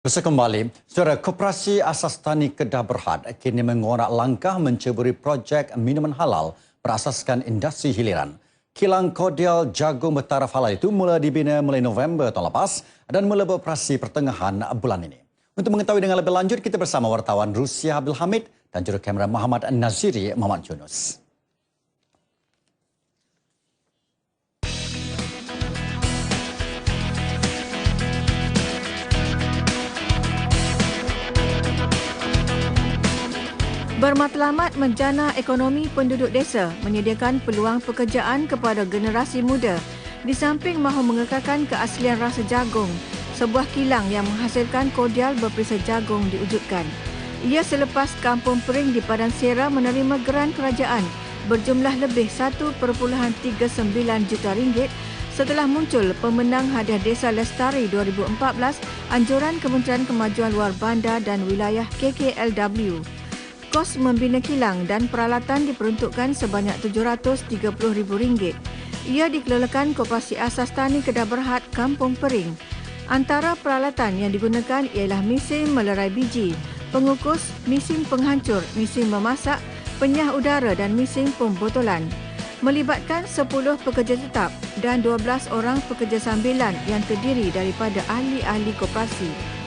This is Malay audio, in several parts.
Bersama kembali, Saudara Koperasi Asas Tani Kedah Berhad kini mengorak langkah menceburi projek minuman halal berasaskan industri hiliran. Kilang Kodial Jagung Bertaraf Halal itu mula dibina mulai November tahun lepas dan mula beroperasi pertengahan bulan ini. Untuk mengetahui dengan lebih lanjut, kita bersama wartawan Rusia Abdul Hamid dan juru kamera Muhammad Naziri Muhammad Yunus. Bermatlamat menjana ekonomi penduduk desa menyediakan peluang pekerjaan kepada generasi muda di samping mahu mengekalkan keaslian rasa jagung, sebuah kilang yang menghasilkan kodial berperisa jagung diwujudkan. Ia selepas Kampung Pering di Padang Sera menerima geran kerajaan berjumlah lebih 1.39 juta ringgit setelah muncul pemenang hadiah Desa Lestari 2014 anjuran Kementerian Kemajuan Luar Bandar dan Wilayah KKLW. Kos membina kilang dan peralatan diperuntukkan sebanyak RM730,000. Ia dikelolakan Koperasi Asas Tani Kedah Berhad Kampung Pering. Antara peralatan yang digunakan ialah mesin melerai biji, pengukus, mesin penghancur, mesin memasak, penyah udara dan mesin pembotolan. Melibatkan 10 pekerja tetap dan 12 orang pekerja sambilan yang terdiri daripada ahli-ahli koperasi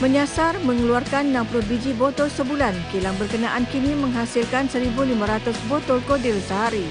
menyasar mengeluarkan 60 biji botol sebulan. Kilang berkenaan kini menghasilkan 1,500 botol kodil sehari.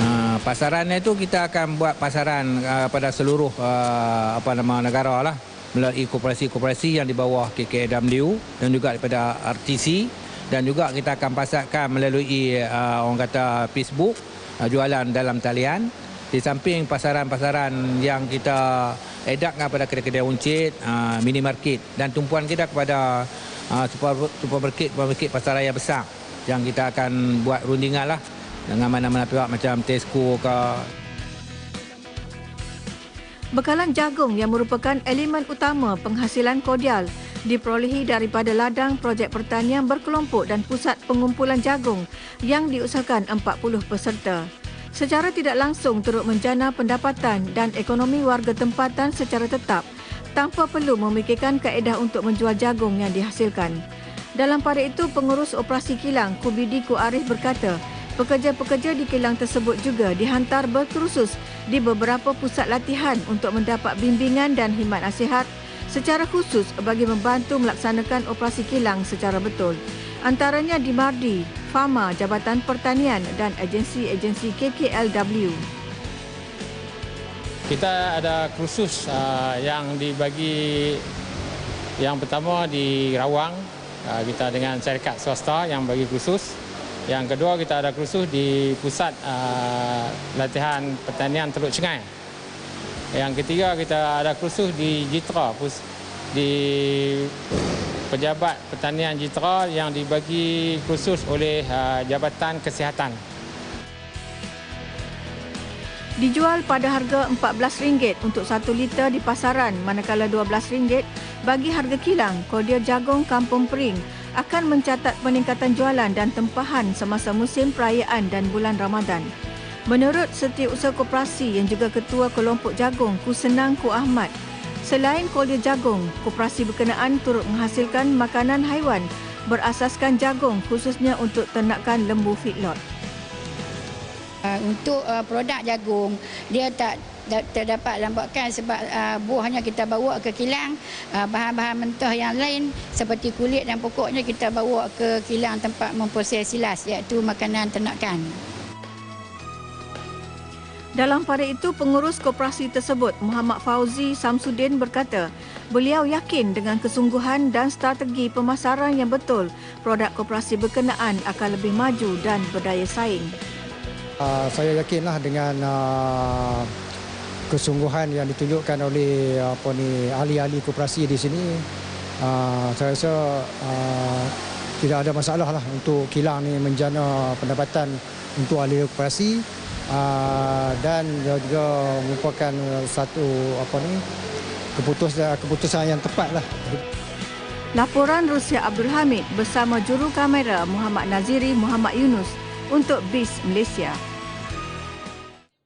Uh, pasarannya itu kita akan buat pasaran uh, pada seluruh uh, apa nama negara lah melalui koperasi-koperasi yang di bawah KKW dan juga daripada RTC dan juga kita akan pasarkan melalui uh, orang kata Facebook uh, jualan dalam talian di samping pasaran-pasaran yang kita edakkan pada kedai-kedai uncit, uh, minimarket dan tumpuan kita kepada uh, supermarket, supermarket pasar raya besar yang kita akan buat rundingan lah dengan mana-mana pihak macam Tesco ke. Bekalan jagung yang merupakan elemen utama penghasilan kodial diperolehi daripada ladang projek pertanian berkelompok dan pusat pengumpulan jagung yang diusahakan 40 peserta secara tidak langsung turut menjana pendapatan dan ekonomi warga tempatan secara tetap tanpa perlu memikirkan kaedah untuk menjual jagung yang dihasilkan. Dalam pada itu, pengurus operasi kilang Kubidi Ku Arif berkata, pekerja-pekerja di kilang tersebut juga dihantar berkursus di beberapa pusat latihan untuk mendapat bimbingan dan khidmat nasihat secara khusus bagi membantu melaksanakan operasi kilang secara betul. Antaranya di Mardi, Fama Jabatan Pertanian dan agensi-agensi KKLW. Kita ada kursus uh, yang dibagi yang pertama di Rawang uh, kita dengan syarikat swasta yang bagi kursus. Yang kedua kita ada kursus di pusat uh, latihan pertanian Teluk Cengai. Yang ketiga kita ada kursus di Jitra di pejabat pertanian Jitra yang dibagi khusus oleh uh, Jabatan Kesihatan. Dijual pada harga RM14 untuk satu liter di pasaran manakala RM12 bagi harga kilang Kodia Jagung Kampung Pering akan mencatat peningkatan jualan dan tempahan semasa musim perayaan dan bulan Ramadan. Menurut Setiausaha Koperasi yang juga Ketua Kelompok Jagung Kusenang Ku Ahmad, Selain kolja jagung, koperasi berkenaan turut menghasilkan makanan haiwan berasaskan jagung khususnya untuk ternakan lembu feedlot. Uh, untuk uh, produk jagung, dia tak terdapat lambatkan sebab uh, buahnya kita bawa ke kilang uh, bahan-bahan mentah yang lain seperti kulit dan pokoknya kita bawa ke kilang tempat memproses silas iaitu makanan ternakan. Dalam pada itu, pengurus koperasi tersebut, Muhammad Fauzi Samsudin berkata, beliau yakin dengan kesungguhan dan strategi pemasaran yang betul, produk koperasi berkenaan akan lebih maju dan berdaya saing. Uh, saya yakinlah dengan uh, kesungguhan yang ditunjukkan oleh apa ni ahli-ahli koperasi di sini, uh, saya rasa uh, tidak ada masalah lah untuk kilang ni menjana pendapatan untuk ahli koperasi uh, dan juga merupakan satu apa ni keputusan keputusan yang tepat lah. Laporan Rusia Abdul Hamid bersama juru kamera Muhammad Naziri Muhammad Yunus untuk BIS Malaysia.